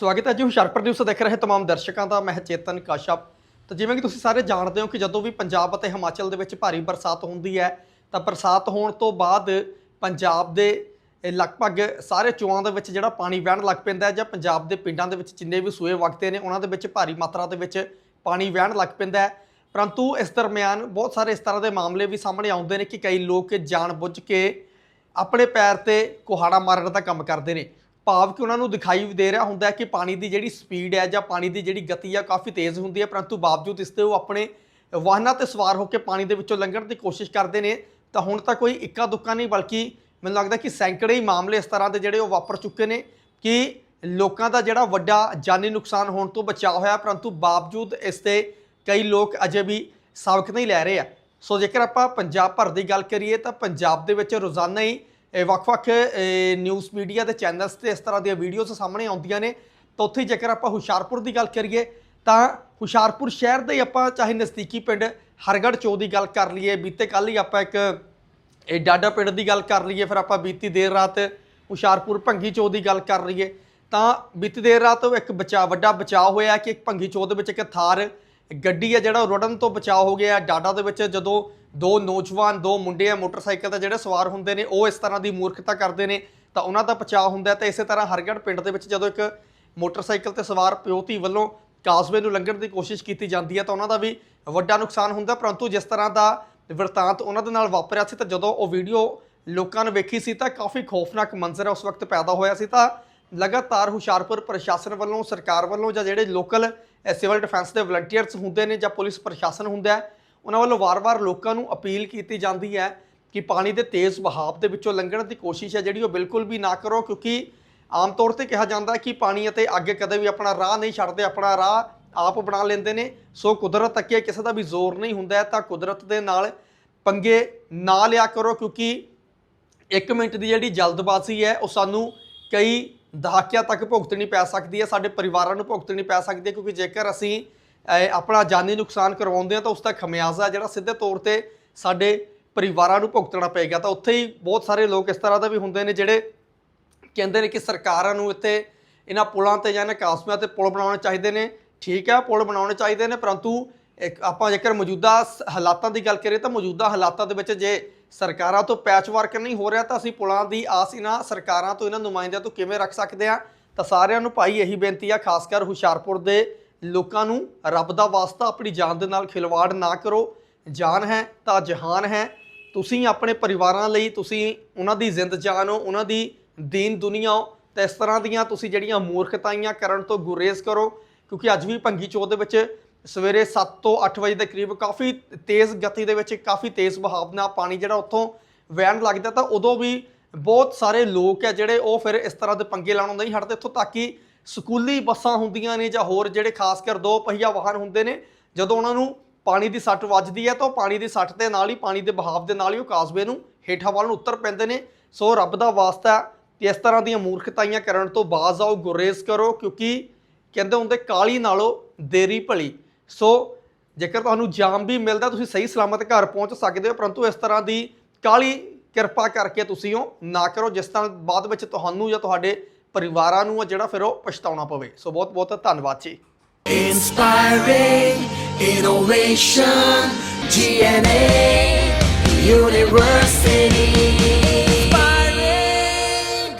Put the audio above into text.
ਸਵਾਗਤ ਹੈ ਜੀ ਹੁਸ਼ਿਆਰਪੁਰ ਨਿਊਜ਼ ਦੇਖ ਰਹੇ ਤਮਾਮ ਦਰਸ਼ਕਾਂ ਦਾ, ਮੈਂ ਚੇਤਨ ਕਾਸ਼ਪ। ਤਾਂ ਜਿਵੇਂ ਕਿ ਤੁਸੀਂ ਸਾਰੇ ਜਾਣਦੇ ਹੋ ਕਿ ਜਦੋਂ ਵੀ ਪੰਜਾਬ ਅਤੇ ਹਿਮਾਚਲ ਦੇ ਵਿੱਚ ਭਾਰੀ ਬਰਸਾਤ ਹੁੰਦੀ ਹੈ, ਤਾਂ ਬਰਸਾਤ ਹੋਣ ਤੋਂ ਬਾਅਦ ਪੰਜਾਬ ਦੇ ਲਗਭਗ ਸਾਰੇ ਚੋਆਂ ਦੇ ਵਿੱਚ ਜਿਹੜਾ ਪਾਣੀ ਵਹਿਣ ਲੱਗ ਪੈਂਦਾ ਹੈ ਜਾਂ ਪੰਜਾਬ ਦੇ ਪਿੰਡਾਂ ਦੇ ਵਿੱਚ ਜਿੰਨੇ ਵੀ ਸੂਏ ਵਗਦੇ ਨੇ, ਉਹਨਾਂ ਦੇ ਵਿੱਚ ਭਾਰੀ ਮਾਤਰਾ ਦੇ ਵਿੱਚ ਪਾਣੀ ਵਹਿਣ ਲੱਗ ਪੈਂਦਾ ਹੈ। ਪਰੰਤੂ ਇਸ ਦਰਮਿਆਨ ਬਹੁਤ ਸਾਰੇ ਇਸ ਤਰ੍ਹਾਂ ਦੇ ਮਾਮਲੇ ਵੀ ਸਾਹਮਣੇ ਆਉਂਦੇ ਨੇ ਕਿ ਕਈ ਲੋਕ ਜਾਣਬੁੱਝ ਕੇ ਆਪਣੇ ਪੈਰ ਤੇ ਕੁਹਾੜਾ ਮਾਰਨ ਦਾ ਕੰਮ ਕਰਦੇ ਨੇ। ਭਾਵ ਕਿ ਉਹਨਾਂ ਨੂੰ ਦਿਖਾਈ ਦੇ ਰਿਹਾ ਹੁੰਦਾ ਹੈ ਕਿ ਪਾਣੀ ਦੀ ਜਿਹੜੀ ਸਪੀਡ ਹੈ ਜਾਂ ਪਾਣੀ ਦੀ ਜਿਹੜੀ ਗਤੀ ਹੈ ਕਾਫੀ ਤੇਜ਼ ਹੁੰਦੀ ਹੈ, ਪਰੰਤੂ ਬਾਵਜੂਦ ਇਸ ਤੇ ਉਹ ਆਪਣੇ ਵਾਹਨਾਂ ਤੇ ਸਵਾਰ ਹੋ ਕੇ ਪਾਣੀ ਦੇ ਵਿੱਚੋਂ ਲੰਘਣ ਦੀ ਕੋਸ਼ਿਸ਼ ਕਰਦੇ ਨੇ, ਤਾਂ ਹੁਣ ਤਾਂ ਕੋਈ ਇੱਕਾ ਦੁੱਕਾ ਨਹੀਂ, ਬਲਕਿ ਮੈਨੂੰ ਲੱਗਦਾ ਕਿ ਸੈਂਕੜੇ ਹੀ ਮਾਮਲੇ ਇਸ ਤਰ੍ਹਾਂ ਦੇ ਜਿਹੜੇ ਉਹ ਵਾਪਰ ਚੁੱਕੇ ਨੇ ਕਿ ਲੋਕਾਂ ਦਾ ਜਿਹੜਾ ਵੱਡਾ ਜਾਨੀ ਨੁਕਸਾਨ ਹੋਣ ਤੋਂ ਬਚਾਅ ਹੋਇਆ, ਪਰੰਤੂ ਬਾਵਜੂਦ ਇਸ ਤੇ ਕਈ ਲੋਕ ਅਜੇ ਵੀ ਸਬਕ ਨਹੀਂ ਲੈ ਰਹੇ ਆ। ਸੋ ਜੇਕਰ ਆਪਾਂ ਪੰਜਾਬ ਭਰ ਦੀ ਗੱਲ ਕਰੀਏ, ਤਾਂ ਪੰਜਾਬ ਦੇ ਵਿੱਚ ਰੋਜ਼ਾਨਾ ਹੀ ਵੱਖ-ਵੱਖ ਨਿਊਜ਼ ਮੀਡੀਆ ਦੇ ਚੈਨਲਸ ਤੇ ਇਸ ਤਰ੍ਹਾਂ ਦੀਆਂ ਵੀਡੀਓਜ਼ ਸਾਹਮਣੇ ਆਉਂਦੀਆਂ ਨੇ। ਤਾਂ ਉੱਥੇ ਜੇਕਰ ਆਪਾਂ ਹੁਸ਼ਿਆਰਪੁਰ ਦੀ ਗੱਲ ਕਰੀਏ, ਤਾਂ ਹੁਸ਼ਿਆਰਪੁਰ ਸ਼ਹਿਰ ਦੇ ਹੀ ਆਪਾਂ ਚਾਹੇ ਨਜ਼ਦੀਕੀ ਪਿੰਡ ਹਰਗੜ੍ਹ ਚੋ ਦੀ ਗੱਲ ਕਰ ਲਈਏ, ਬੀਤੇ ਕੱਲ ਹੀ ਆਪਾਂ ਇੱਕ, ਇਹ ਡਾਡਾ ਪਿੰਡ ਦੀ ਗੱਲ ਕਰ ਲਈਏ, ਫਿਰ ਆਪਾਂ ਬੀਤੀ ਦੇਰ ਰਾਤ ਹੁਸ਼ਿਆਰਪੁਰ ਭੰਗੀ ਚੋ ਦੀ ਗੱਲ ਕਰ ਲਈਏ। ਤਾਂ ਬੀਤੀ ਦੇਰ ਰਾਤ ਇੱਕ ਬਚਾ, ਵੱਡਾ ਬਚਾਅ ਹੋਇਆ ਕਿ ਇੱਕ ਭੰਗੀ ਚੋ ਦੇ ਵਿੱਚ ਇੱਕ ਥਾਰ ਗੱਡੀ ਹੈ ਜਿਹੜਾ ਉਹ ਰੁੜਨ ਤੋਂ ਬਚਾਅ ਹੋ ਗਿਆ। ਡਾਡਾ ਦੇ ਵਿੱਚ ਜਦੋਂ ਦੋ ਨੌਜਵਾਨ, ਦੋ ਮੁੰਡੇ ਆ ਮੋਟਰਸਾਈਕਲ ਤੇ ਜਿਹੜੇ ਸਵਾਰ ਹੁੰਦੇ ਨੇ, ਉਹ ਇਸ ਤਰ੍ਹਾਂ ਦੀ ਮੂਰਖਤਾ ਕਰਦੇ ਨੇ, ਤਾਂ ਉਹਨਾਂ ਦਾ ਬਚਾਅ ਹੁੰਦਾ ਹੈ। ਤੇ ਇਸੇ ਤਰ੍ਹਾਂ ਹਰਗੜ੍ਹ ਪਿੰਡ ਦੇ ਵਿੱਚ ਜਦੋਂ ਇੱਕ ਮੋਟਰਸਾਈਕਲ ਤੇ ਸਵਾਰ ਪਿਓਤੀ ਵੱਲੋਂ ਕਾਸਵੇ ਨੂੰ ਲੰਘਣ ਦੀ ਕੋਸ਼ਿਸ਼ ਕੀਤੀ ਜਾਂਦੀ ਹੈ, ਤਾਂ ਉਹਨਾਂ ਦਾ ਵੀ ਵੱਡਾ ਨੁਕਸਾਨ ਹੁੰਦਾ ਪਰੰਤੂ ਜਿਸ ਤਰ੍ਹਾਂ ਦਾ ਵਰਤਾਂਤ ਉਹਨਾਂ ਦੇ ਨਾਲ ਵਾਪਰਿਆ ਸੀ, ਤਾਂ ਜਦੋਂ ਉਹ ਵੀਡੀਓ ਲੋਕਾਂ ਨੇ ਵੇਖੀ ਸੀ, ਤਾਂ ਕਾਫੀ ਖੌਫਨਾਕ ਮੰਜ਼ਰ ਉਸ ਵਕਤ ਪੈਦਾ ਹੋਇਆ ਸੀ, ਤਾਂ ਲਗਾਤਾਰ ਹੁਸ਼ਿਆਰਪੁਰ ਪ੍ਰਸ਼ਾਸਨ ਵੱਲੋਂ, ਸਰਕਾਰ ਵੱਲੋਂ ਜਾਂ ਜਿਹੜੇ ਲੋਕਲ ਸਿਵਲ ਡਿਫੈਂਸ ਦੇ ਵਲੰਟੀਅਰਸ ਹੁੰਦੇ ਨੇ ਜਾਂ ਪੁਲਿਸ ਪ੍ਰਸ਼ਾਸਨ ਹੁੰਦਾ ਹੈ, ਉਹਨਾਂ ਵੱਲੋਂ ਵਾਰ-ਵਾਰ ਲੋਕਾਂ ਨੂੰ ਅਪੀਲ ਕੀਤੀ ਜਾਂਦੀ ਹੈ ਕਿ ਪਾਣੀ ਦੇ ਤੇਜ਼ ਵਹਾਅ ਦੇ ਵਿੱਚੋਂ ਲੰਘਣ ਦੀ ਕੋਸ਼ਿਸ਼ ਹੈ, ਜਿਹੜੀ ਉਹ ਬਿਲਕੁਲ ਵੀ ਨਾ ਕਰੋ, ਕਿਉਂਕਿ ਆਮ ਤੌਰ ਤੇ ਕਿਹਾ ਜਾਂਦਾ ਹੈ ਕਿ ਪਾਣੀ ਅਤੇ ਅੱਗੇ ਕਦੇ ਵੀ ਆਪਣਾ ਰਾਹ ਨਹੀਂ ਛੱਡਦੇ, ਆਪਣਾ ਰਾਹ ਆਪ ਬਣਾ ਲੈਂਦੇ ਨੇ। ਸੋ ਕੁਦਰਤ ਅੱਗੇ ਕਿਸੇ ਦਾ ਵੀ ਜ਼ੋਰ ਨਹੀਂ ਹੁੰਦਾ ਤਾਂ ਕੁਦਰਤ ਦੇ ਨਾਲ ਪੰਗੇ ਨਾ ਲਿਆ ਕਰੋ, ਕਿਉਂਕਿ ਇੱਕ ਮਿੰਟ ਦੀ ਜਿਹੜੀ ਜਲਦਬਾਜ਼ੀ ਹੈ, ਉਹ ਸਾਨੂੰ ਕਈ ਦਹਾਕਿਆਂ ਤੱਕ ਭੁਗਤਣੀ ਪੈ ਸਕਦੀ ਹੈ, ਸਾਡੇ ਪਰਿਵਾਰਾਂ ਨੂੰ ਭੁਗਤਣੀ ਪੈ ਸਕਦੀ ਹੈ, ਕਿਉਂਕਿ ਜੇਕਰ ਅਸੀਂ ਆਪਣਾ ਜਾਨੀ ਨੁਕਸਾਨ ਕਰਵਾਉਂਦੇ ਹਾਂ ਤਾਂ ਉਸ ਦਾ ਖਮਿਆਜ਼ਾ ਜਿਹੜਾ ਸਿੱਧੇ ਤੌਰ ਤੇ ਸਾਡੇ ਪਰਿਵਾਰਾਂ ਨੂੰ ਭੁਗਤਣਾ ਪਏਗਾ। ਤਾਂ ਉੱਥੇ ਹੀ ਬਹੁਤ ਸਾਰੇ ਲੋਕ ਇਸ ਤਰ੍ਹਾਂ ਦੇ ਵੀ ਹੁੰਦੇ ਨੇ ਜਿਹੜੇ ਕਹਿੰਦੇ ਨੇ ਕਿ ਸਰਕਾਰਾਂ ਨੂੰ ਇੱਥੇ ਇਹਨਾਂ ਪੁਲਾਂ ਤੇ ਜਾਂ ਇਹਨਾਂ ਕਾਸਮਿਆਂ ਤੇ ਪੁਲ ਬਣਾਉਣੇ ਚਾਹੀਦੇ ਨੇ। ਠੀਕ ਹੈ, ਪੁਲ ਬਣਾਉਣੇ ਚਾਹੀਦੇ ਨੇ, ਪਰੰਤੂ ਇੱਕ ਆਪਾਂ ਜੇਕਰ ਮੌਜੂਦਾ ਸ- ਹਾਲਾਤਾਂ ਦੀ ਗੱਲ ਕਰੀਏ ਤਾਂ ਮੌਜੂਦਾ ਹਾਲਾਤਾਂ ਦੇ ਵਿੱਚ ਜੇ ਸਰਕਾਰਾਂ ਤੋਂ ਪੈਚ ਵਰਕ ਨਹੀਂ ਹੋ ਰਿਹਾ ਤਾਂ ਅਸੀਂ ਪੁਲਾਂ ਦੀ ਆਸ ਇਹਨਾਂ ਸਰਕਾਰਾਂ ਤੋਂ, ਇਹਨਾਂ ਨੁਮਾਇੰਦਿਆਂ ਤੋਂ ਕਿਵੇਂ ਰੱਖ ਸਕਦੇ ਹਾਂ? ਤਾਂ ਸਾਰਿਆਂ ਨੂੰ ਭਾਈ ਇਹੀ ਬੇਨਤੀ ਆ, ਖਾਸ ਕਰ ਹੁਸ਼ਿਆਰਪੁਰ ਦੇ ਲੋਕਾਂ ਨੂੰ ਰੱਬ ਦਾ ਵਾਸਤਾ ਆਪਣੀ ਜਾਨ ਦੇ ਨਾਲ ਖਿਲਵਾੜ ਨਾ ਕਰੋ। ਜਾਨ ਹੈ ਤਾਂ ਜਹਾਨ ਹੈ। ਤੁਸੀਂ ਆਪਣੇ ਪਰਿਵਾਰਾਂ ਲਈ, ਤੁਸੀਂ ਉਹਨਾਂ ਦੀ ਜ਼ਿੰਦ ਜਾਨ ਹੋ ਉਹਨਾਂ ਦੀ ਦੀਨ ਦੁਨੀਆ ਹੋ। ਤਾਂ ਇਸ ਤਰ੍ਹਾਂ ਦੀਆਂ ਤੁਸੀਂ ਜਿਹੜੀਆਂ ਮੂਰਖਤਾਈਆਂ ਕਰਨ ਤੋਂ ਗੁਰੇਜ਼ ਕਰੋ, ਕਿਉਂਕਿ ਅੱਜ ਵੀ ਭੰਗੀ ਚੋਦ ਦੇ ਵਿੱਚ ਸਵੇਰੇ 7 ਤੋਂ 8 ਵਜੇ ਦੇ ਕਰੀਬ ਕਾਫੀ ਤੇਜ਼ ਗਤੀ ਦੇ ਵਿੱਚ ਕਾਫੀ ਤੇਜ਼ ਵਹਾਅ ਨਾਲ ਪਾਣੀ ਜਿਹੜਾ ਉੱਥੋਂ ਵਹਿਣ ਲੱਗਦਾ ਤਾਂ ਉਦੋਂ ਵੀ ਬਹੁਤ ਸਾਰੇ ਲੋਕ ਹੈ ਜਿਹੜੇ ਉਹ ਫਿਰ ਇਸ ਤਰ੍ਹਾਂ ਦੇ ਪੰਗੇ ਲਾਉਣੋਂ ਨਹੀਂ ਹਟਦੇ ਇੱਥੋਂ ਤੱਕ ਕਿ ਸਕੂਲੀ ਬੱਸਾਂ ਹੁੰਦੀਆਂ ਨੇ ਜਾਂ ਹੋਰ ਜਿਹੜੇ ਖਾਸ ਕਰ ਦੋ ਪਹੀਆ ਵਾਹਨ ਹੁੰਦੇ ਨੇ, ਜਦੋਂ ਉਹਨਾਂ ਨੂੰ ਪਾਣੀ ਦੀ ਸੱਟ ਵੱਜਦੀ ਹੈ ਤਾਂ ਉਹ ਪਾਣੀ ਦੀ ਸੱਟ ਦੇ ਨਾਲ ਹੀ, ਪਾਣੀ ਦੇ ਬਹਾਵ ਦੇ ਨਾਲ ਹੀ ਉਹ ਕਾਸਵੇ ਨੂੰ ਹੇਠਾਂ ਵੱਲ ਨੂੰ ਉੱਤਰ ਪੈਂਦੇ ਨੇ। ਸੋ ਰੱਬ ਦਾ ਵਾਸਤਾ ਕਿ ਇਸ ਤਰ੍ਹਾਂ ਦੀਆਂ ਮੂਰਖਤਾਈਆਂ ਕਰਨ ਤੋਂ ਬਾਜ਼ ਆਓ, ਗੁਰੇਜ਼ ਕਰੋ ਕਿਉਂਕਿ ਕਹਿੰਦੇ ਹੁੰਦੇ ਕਾਲੀ ਨਾਲੋਂ ਦੇਰੀ ਭਲੀ। ਸੋ ਜੇਕਰ ਤੁਹਾਨੂੰ ਜਾਮ ਵੀ ਮਿਲਦਾ ਤੁਸੀਂ ਸਹੀ ਸਲਾਮਤ ਘਰ ਪਹੁੰਚ ਸਕਦੇ ਹੋ ਪਰੰਤੂ ਇਸ ਤਰ੍ਹਾਂ ਦੀ ਕਾਲੀ ਕਿਰਪਾ ਕਰਕੇ ਤੁਸੀਂ ਉਹ ਨਾ ਕਰੋ ਜਿਸ ਤਰ੍ਹਾਂ ਬਾਅਦ ਵਿੱਚ ਤੁਹਾਨੂੰ ਜਾਂ ਤੁਹਾਡੇ ਪਰਿਵਾਰਾਂ ਨੂੰ ਜਿਹੜਾ ਫਿਰ ਉਹ ਪਛਤਾਉਣਾ ਪਵੇ ਸੋ ਬਹੁਤ ਬਹੁਤ ਧੰਨਵਾਦ ਜੀ Inspiring innovation, GNA University.